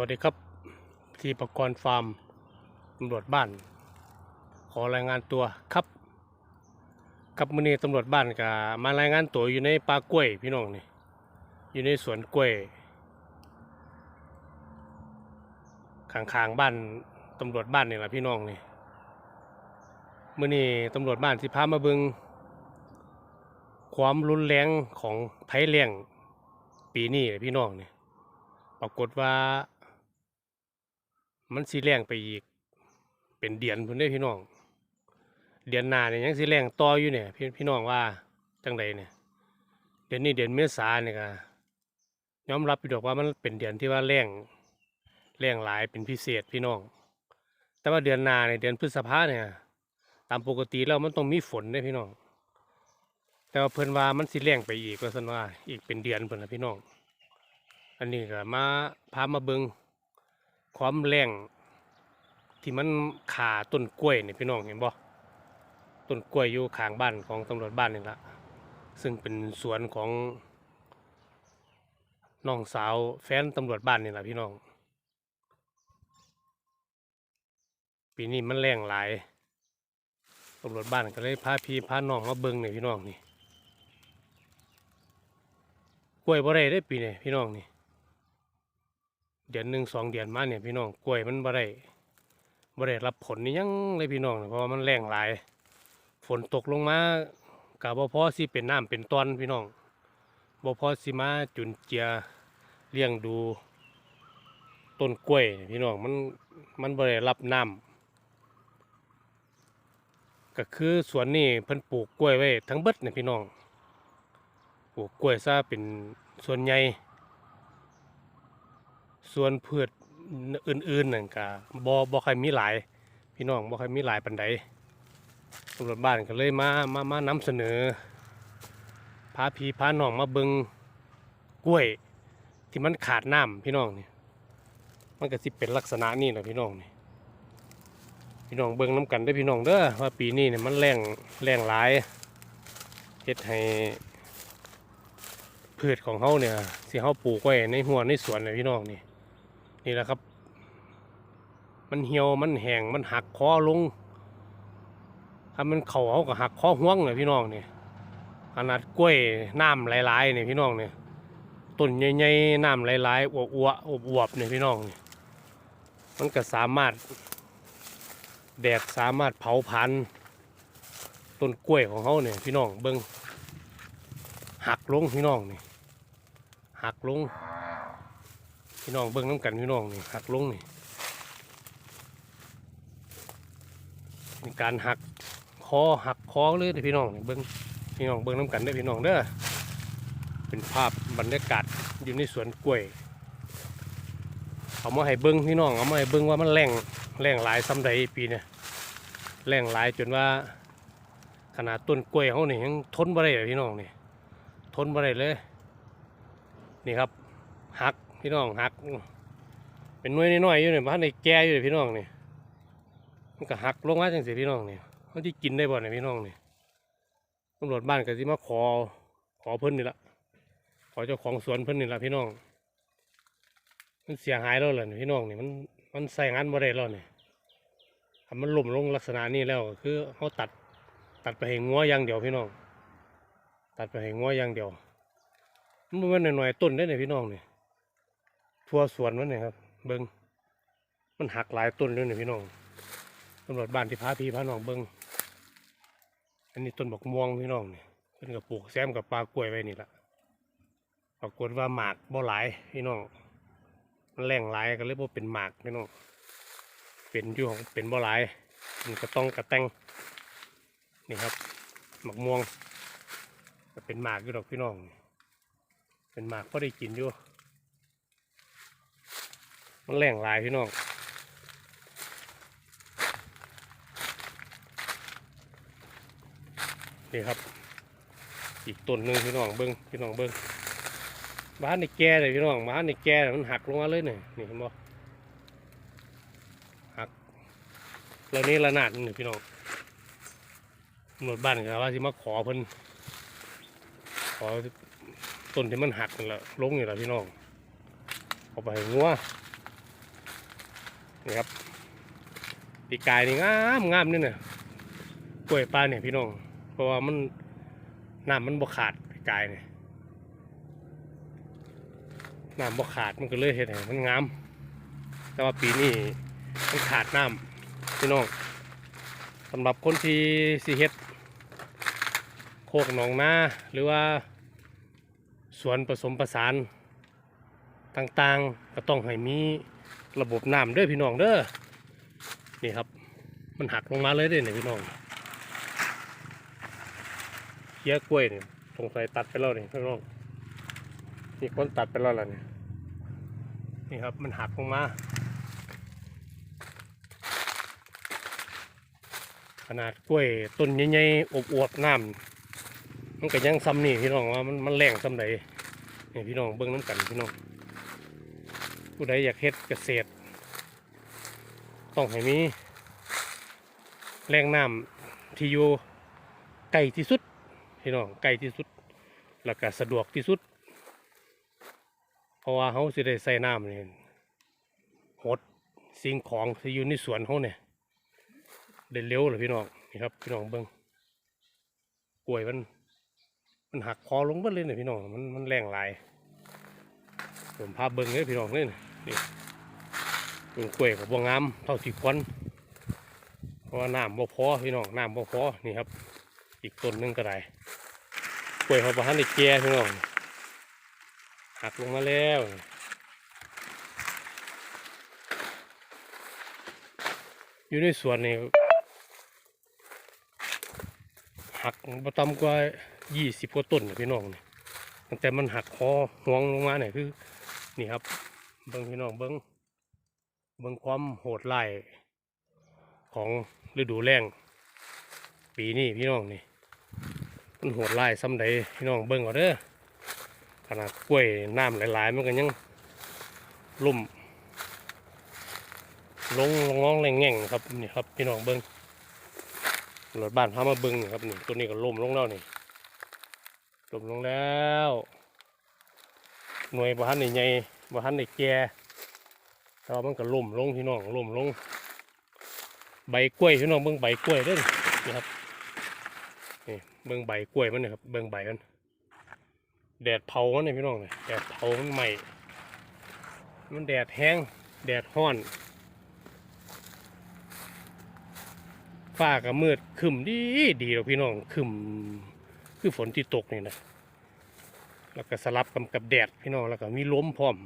วัสดีครับทีประกรณ์ฟาร์มตำรวจบ้าน ขอรายงานตัวครับกับมือนี้ตำรวจบ้านก็มารายงานตัวอยู่ในป่ากล้วยพี่น้องนี่อยู่ในสวนกล้วยข้างๆบ้านตำรวจบ้านนี่แหละพี่น้องนี่มือนี้ตำรวจบ้านสิพามาเบิงความรุนแรงของภัยแล้งปีนี้พี่น้องนี่ปรากฏว่า มันสิแรงไปอีก เป็นเดือนพุ่นเด้พี่น้อง เดือนหน้าเนี่ยยังสิแรงต่ออยู่เนี่ยพี่พี่น้องว่าจังใดเนี่ย เดือนนี้เดือนเมษาเนี่ยก็ยอมรับอยู่ดอกว่ามันเป็นเดือนที่ว่าแรงแรงหลายเป็นพิเศษพี่น้อง แต่ว่าเดือนหน้าเนี่ยเดือนพฤษภาเนี่ย ตามปกติแล้วมันต้องมีฝนเด้พี่น้อง แต่ว่าเพิ่นว่ามันสิแรงไปอีกว่าซั่นว่าอีกเป็นเดือนเพิ่นนะพี่น้อง อันนี้ก็มาพามาเบิง ความแรงที่มันขาต้นกล้วยนี่พี่น้องเห็นบ่ต้นกล้วยอยู่ข้างบ้านของตำรวจบ้านนี่ละซึ่งเป็นสวนของน้องสาวแฟนตำรวจบ้านนี่แหละพี่น้อง ปีนี้มันแรงหลายตำรวจบ้านก็เลยพาพี่พาน้องมาเบิ้งนี่พี่น้องนี่กล้วยบ่ได้ได้ปีนี้พี่น้องนี่ ดือนหนึ่งสองเดือนมาเนี่ยพี่น้องกล้วยมันบ่ได้บ่ได้รับผลนี่ยังเลยพี่น้องเพราะว่ามันแรงหลาย ฝนตกลงมากับบ่พอสิเป็นน้ำเป็นตอนพี่น้องบ่พอสิมาจุนเจียเลี้ยงดูต้นกล้วยพี่น้องมันมันบ่ได้รับน้ำก็คือสวนนี่เพิ่นปลูกกล้วยไว้ทั้งเบิดเนี่ยพี่น้องปลูกกล้วยซะเป็นส่วนใหญ่ ส่วนพืชอื่นๆนั่นก็บ่บ่ค่อยมีหลาย พี่น้องบ่ค่อยมีหลายปานใดตำรวจบ้านก็เลยมามามานำเสนอพาพี่พาน้องมาเบิงกล้วย ที่มันขาดน้ำพี่น้องนี่มันก็สิเป็นลักษณะนี้แหละพี่น้องนี่พี่น้องเบิ่งน้ำกันได้พี่น้องเด้อว่าปีนี้เนี่ยมันแรงแรงหลายเฮ็ดให้พืชของเฮาเนี่ยที่เฮาปลูกไว้ในหัวในสวนเนี่ยพี่น้องนี่ นี่แหละครับ มันเหี่ยวมันแห้งมันหักคอลงถ้ามันเข่าเขาก็หักคอห่วงเลยพี่น้องเนี่ยขนาดกล้วยน้ำหลายๆเนี่ยพี่น้องเนี่ยต้นใหญ่ๆน้ำหลายๆอวบอวบอวบๆนี่ยพี่น้องเนี่ยมันก็สามารถแดดสามารถเผาพันต้นกล้วยของเขาเนี่ยพี่น้องเบิ้งหักลงพี่น้องเนี่ยหักลง พี่น้องเบิ้งน้ำกันพี่น้องนี่หักลงนี่มีการหักคอหักคอเลยเด้อพี่น้องนี่เบิ้งพี่น้องเบิ้งน้ำกันเด้อพี่น้องเด้อเป็นภาพบรรยากาศอยู่ในสวนกล้วยเอามาให้เบิ้งพี่น้องเอามาให้เบิ้งว่ามันแรงแรงหลายซ้ำใดปีเนี่ยแรงหลายจนว่า ขนาดต้นกล้วยเขานี่ยังทนบ่ได้เลยพี่น้องนี่ทนบ่ได้เลย นี่ครับหัก พี่น้องหัก เป็นน่วยน้อยๆอยู่เนี่ยบ้านในแก่อยู่เลยพี่น้องนี่มันก็หักลงมาจังสิพี่น้องนี่เขาที่กินได้บ่เนี่ยพี่น้องนี่ตำรวจบ้านก็สิมาขอขอเพิ่นนี่ละขอเจ้าของสวนเพิ่นนี่ละพี่น้อง มันเสียหายแล้วเหรอนี่พี่น้องนี่มันมันใส่งานบ่ได้แล้วเนี่ถ้ามันล่มลงลักษณะนี้แล้วก็คือเขาตัดตัดไปให้งัวอย่างเดียวพี่น้อง ตัดไปให้งัวอย่างเดียวมันมันหน่อยๆต้นได้เนี่ยพี่น้องเนี่ย ทั่วสวนมันเนี่ยครับ เบิงมันหักหลายต้นเลยเนี่ยพี่น้องตำรวจบ้านที่พาพี่พาน้องเบิงอันนี้ต้นบอกม่วงพี่น้องเนี่ยเพิ่นกับปลูกแซมกับปลากล้วยไว้นี่ละปรากฏว่าหมากบ่หลายพี่น้องมันแรงหลายก็เลยบ่เป็นหมากพี่น้องเป็นอยู่ของเป็นบ่หลายมันก็ต้องกระแตงนี่ครับหมากม่วงก็เป็นหมากอยู่ดอกพี่น้อง เป็นหมากก็ได้กินอยู่ มันแรงลายพี่น้องนี่ครับ อีกต้นหนึ่งพี่น้องเบิ้งพี่น้องเบิ้งบ้านในแก่เลยพี่น้องบ้านในแก่มันหักลงมาเลยเนี่ยนี่เห็นบ่หักแล้วนี่ระนาดนี่พี่น้องตำรวจบ้านก็ว่าสิมาขอเพิ่นขอต้นที่มันหักนั่แหละลงนี่แหละพี่น้องเอาไปห้งัว นี่ครับปีกายนี่งามงามนี่เนี่ยกล้วยปลาเนี่ยพี่น้อง เพราะว่ามันน้ำมันบ่ขาดปีกายเนี่ยน้ำบ่ขาดมันก็เลยเห็นให้มันงาม แต่ว่าปีนี้มันขาดน้ำพี่น้องสำหรับคนที่สิเฮ็ดโคกหนองนาหรือว่าสวนผสมประสานต่างๆ ก็ต้องให้มี ระบบน้ำเด้อพี่น้องเด้อนี่ครับ มันหักลงมาเลยเด้เนี่ยพี่น้องเคี้ยกล้วยเนี่ยสงสัยตัดไปแล้วนี่พี่น้องนี่คนตัดไปแล้วล่ะเนี่ยนี่ครับมันหักลงมา ขนาดกล้วยต้นใหญ่ๆอบอวบน้ำมันก็ยังซ้ำนี่พี่น้องว่ามันมันแรงซ้ำใดนี่พี่น้องเบิ้งน้ำกันพี่น้อง ผู้ใดอยากเฮ็ดเกษตร ต้องให้มีแรงน้ำที่อยู่ใกล้ที่สุดพี่น้องใกล้ที่สุด แล้วก็สะดวกที่สุด เพราะว่าเขาสิได้ใส่น้ำนี่หดสิ่งของที่อยู่ในสวนเขาเนี่ยได้เร็วเลยพี่น้องนี่ครับพี่น้องเบิ้งกล้วยมันมันหักคอลงเบิดเลยเนี่ยพี่น้องมันมันแรงหลายผมพาเบิ้งเลยพี่น้องเลยนี่ นี่ต้นกล้วยกับบวงามเท่าที่ควรเพราะว่าน้ำบ่พอพี่น้องน้ำบ่พอนี่ครับ อีกต้นหนึงก็ได้กล้วยเขาบ้านในแก่พี่น้องหักลงมาแล้วอยู่ในสวนนี่หักประตำกว่ายี่สิบกว่าต้นพี่น้องนี่ตั้งแต่มันหักคอห่วงลงมาเนี่ยคือ นี่ครับ เบิ้งพี่น้องเบิ้งเบิ้งความโหดร้ายของฤดูแล้งปีนี้พี่น้องนี่มันโหดร้ายซ้ำใดพี่น้องเบิ้งก่อนเด้อขนาดกล้วยน้ำหลายๆมันก็ยังลุ่มลงงองแรงแง่งครับนี่ครับพี่น้องเบิ้งรถบ้านพามาเบึงนี่ครับนี่ตัวนี้ก็ล่มลงแล้วนี่ล่มลงแล้ว หน่วยบ้านนี่ใหญ่ บ้านนี่แก่แต่ว่ามันก็ล่มลงพี่น้องล่มลง ใบกล้วยพี่น้องเบิ่งใบกล้วยด้อนี่ครับนี่เบิ่งใบกล้วยมันนี่ครับเบิ่งใบมันแดดเผามันนี่พี่น้องนี่แดดเผามันใหม่ มันแดดแห้งแดดห้อนฟ้าก็มืดคึมดีดีแล้วพี่น้องคึมคือฝนที่ตกนี่นะแล้วก็สลับกับกับแดดพี่น้องแล้วก็มีลมพร้อม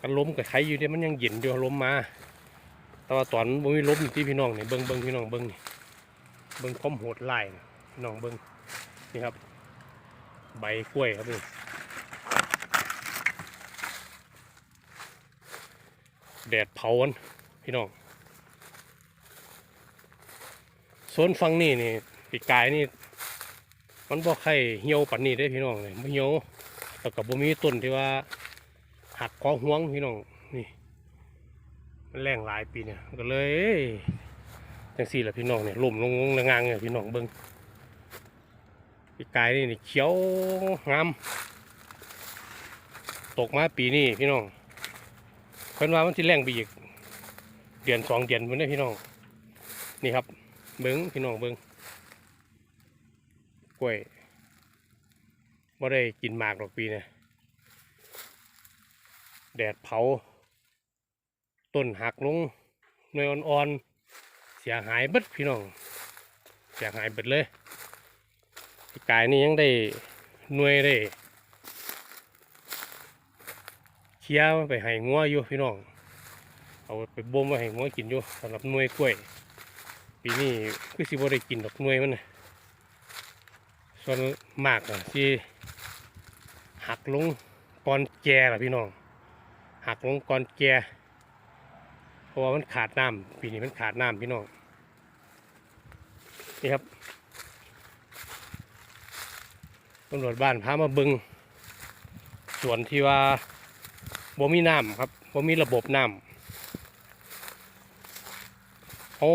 กันลมกับใครอยู่เดี๋ยมันยังเย็นอยู่ลมมา แต่ว่าตอนบ่มีล้มนี่ที่พี่น้องเนี่ยเบิ้งเบิ้งพี่น้องเบิ้งนี่เบิ้งความโหดร้ายนะพี่น้องเบิ้งนี่ครับ ใบกล้วยครับนี่แดดเผามันพี่น้องโซนฟังนี่นี่ปีกายนี่ มันบ่ใครเหี่ยวปันนี้ได้พี่น้องเลยบ่เหี่ยวแล้วก็บ่มีต้นที่ว่า หักคอห่วงพี่น้องนี่มันแรงหลายปีเนี่ยก็เลยจังสี่แหละพี่น้องเนี่ยล่มลงงงางเนี่ยพี่น้องเบิ้งปีกายนี่นี่เขียวงามตกมาปีนี้พี่น้องเพิ่นว่ามันที่แรงไปอีกเดือนสองเดือนมันได้พี่น้อง นี่ครับ เบิ้งพี่น้องเบิ้งกล้วยบ่ได้กินหมากหรอกปีเนี่ย แดดเผา ต้นหักลงหน่วยอ่อนๆ เสียหายเบิดพี่น้อง เสียหายเบิดเลยกายนี่ยังได้หน่วยได้เคี้ยวไปให้งัวอยู่พี่น้อง เอาไปบ่มไว้ให้งัวกินอยู่สำหรับหน่วยกล้วย ปีนี้คือสิบ่ได้กินดอกหน่วยมันนะส่วนมากนะที่หักลงก่อนแก่ล่ะพี่น้อง หักลงก่อนแก่เพราะว่ามันขาดน้ำปีนี้มันขาดน้ำพี่น้องนี่ครับตำรวจบ้านพามาบึงส่วนที่ว่าบ่มีน้ำครับบ่มีระบบน้ำเขา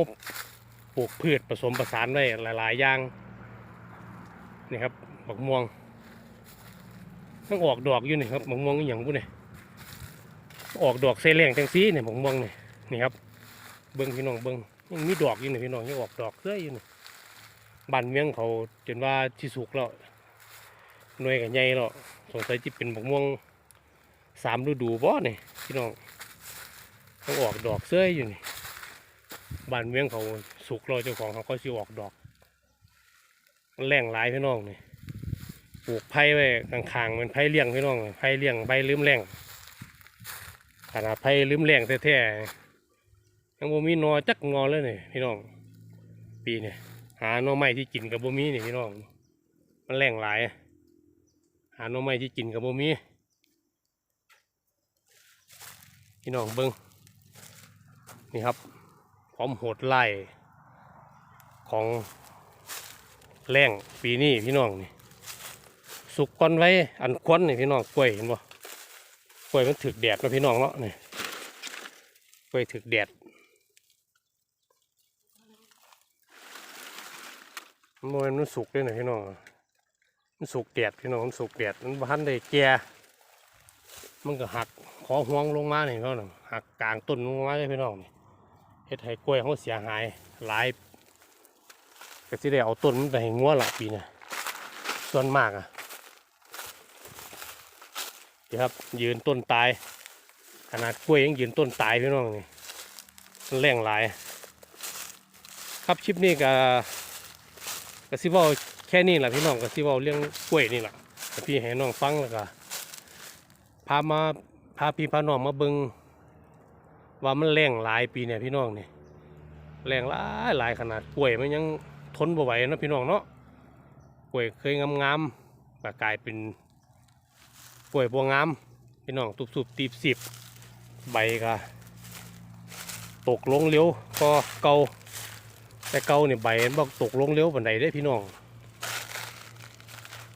ปลูกพืชผสมผสานไว้หลาย ๆ อย่างนี่ครับบักม่วงต้องออกดอกอยู่นี่ครับบักม่วงอย่างบุ้นี่ ออกดอกใส่แรงจังซีเนี่ยผมมองนี่นี่ครับ เบิ้งพี่น้องเบิ้งยังมีดอกอยู่นี่พี่น้องยังออกดอกเรื่อยอยู่นี่บานเมืองเขาจนว่าที่สุกแล้วหน่วยกับใหญ่แล้วสงสัยที่เป็นบักม่วงสามฤดูบ่นี่ยพี่น้องเขาออกดอกเสื้อยอยู่นี่บานเมืองเขาสุกแล้วเจ้าของเขาก็สิออกดอกแรงหลายพี่น้องนี่ปลูกไผ่ไว้ข้างๆมันไผ่เลี้ยงพี่น้องไผ่เลี้ยงใบลืมแรง ขนาดไผ่ลืมแรงแท้ๆยังบ่มีนอจักงอเลยนี่พี่น้อง ปีนี่หาหน่อไม้ที่กินกับบ่มีนี่พี่น้อง มันแรงหลาย หาหน่อไม้ที่กินกับบ่มีพี่น้องเบิ้งนี่ครับพร้อมโหดไล่ของแรงปีนี้พี่น้องนี่สุกก่อนไว้อันควนนี่พี่น้องกล้วยเห็นบ่ กล้วยมันถึกแดดเนาะพี่น้องเนาะนี่กล้วยถึกแดดมันมันสุกเลยนะพี่น้องมันสุกแดดพี่น้องมันสุกแดดมันบ้านได้แก่มันก็หักขอห่วงลงมาเนี่พี่น้องหักกลางต้นลงมาเลยพี่น้องนี่เฮ็ดให้กล้วยเขาเสียหายหลายก็สิได้เอาต้นมันไปให้งัวละปีนี้ส่วนมากอะ เดี๋ยครับ ยืนต้นตาย ขนาดกล้วยยังยืนต้นตายพี่น้องนี่มันแรงหลาย ครับคลิปนี้ก็ก็สิเว้าแค่นี้แหละพี่น้องก็สิเว้าเรื่องกล้วยนี่แหละพี่ให้น้องฟังแล้วก็พามาพาพี่พาน้องมาเบิงว่ามันแรงหลายปีเนี่ยพี่น้องนี่แรงหลายหลายขนาดกล้วยมันยังทนบ่ไหวเนาะพี่น้องเนาะกล้วยเคยงามๆก็กลายเป็น กล้วยบ่งามพี่น้องตุบๆตีบสิบใบก็ตกลงเร็วก็เกาแต่เกาเนี่ยใบมันบอกตกลงเร็วปานใดได้พี่น้อง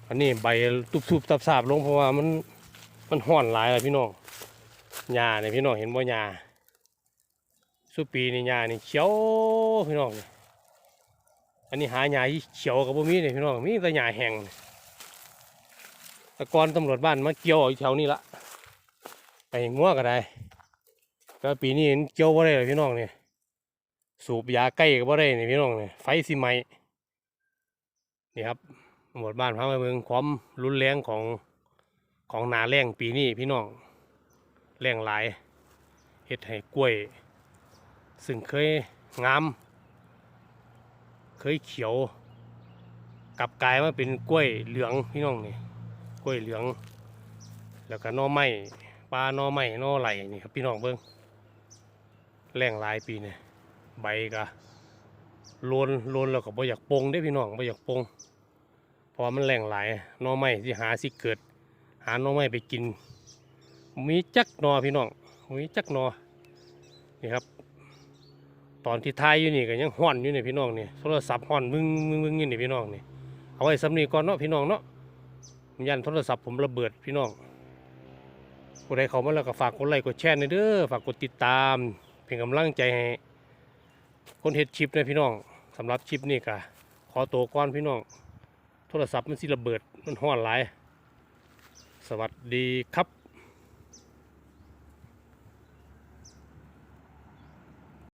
อันนี้ใบตุบๆตับๆลงเพราะว่ามันมันห่อนหลายเลยพี่น้องหญ้าเนี่ยพี่น้องเห็นบ่หญ้าสุปีนี่หญ้านี่เขียวพี่น้องอันนี้หาหญ้าที่เขียวกับบ่มีเนี่ยพี่น้องมีแต่หญ้าแห้ง ต่ก่อนตำรวจบ้านมาเกี่ยวอยู่แถวนี้ละไปงัวก็ได้แต่ปีนี้เกี่ยวบ่ได้เลยพี่น้องเนี่ยสูบยาใกล้ก็บ่ได้เนี่ยพี่น้องเนี่ยไฟสิไหมนี่ครับหมดบ้านพังไปเมืองความรุนแรงของของนาแรงปีนี้พี่น้องแรงหลายเฮ็ดให้กล้วย ซึ่งเคยงาม เคยเขียว กลับกลายมาเป็นกล้วยเหลืองพี่น้องเนี่ย กล้วยเหลือง แล้วก็นอไม้ปลานอไม้นอไหลนี่ครับพี่น้องเบิ้งแรงหลายปีเนี่ยใบก็ลนลนแล้วก็บ่อยากปงได้พี่น้องบ่อยากปงเพราะมันแรงหลายหน่อไม้ที่หาสิเกิด หานอไม้ไปกิน มีจักนอพี่น้องมีจักนอนี่ครับ ตอนที่ทายอยู่นี่ก็ยังห้อนอยู่นี่พี่น้องนี่โทรศัพท์ห้อนมึงมึงมึงอยู่นี่พี่น้องนี่เอาไว้สำนีก่อนเนาะพี่น้องเนาะ ยันโทรศัพท์ผมระเบิดพี่น้องผู้ใดเขามาแล้วก็ฝากกดไลค์กดแชร์หน่อยเด้อฝากกดติดตาม เพียงกำลังใจให้คนเฮ็ดชิปนะพี่น้องสำหรับชิปนี่กะขอตัวก้อนพี่น้อง โทรศัพท์มันสิระเบิดมันห้อนหลาย สวัสดีครับ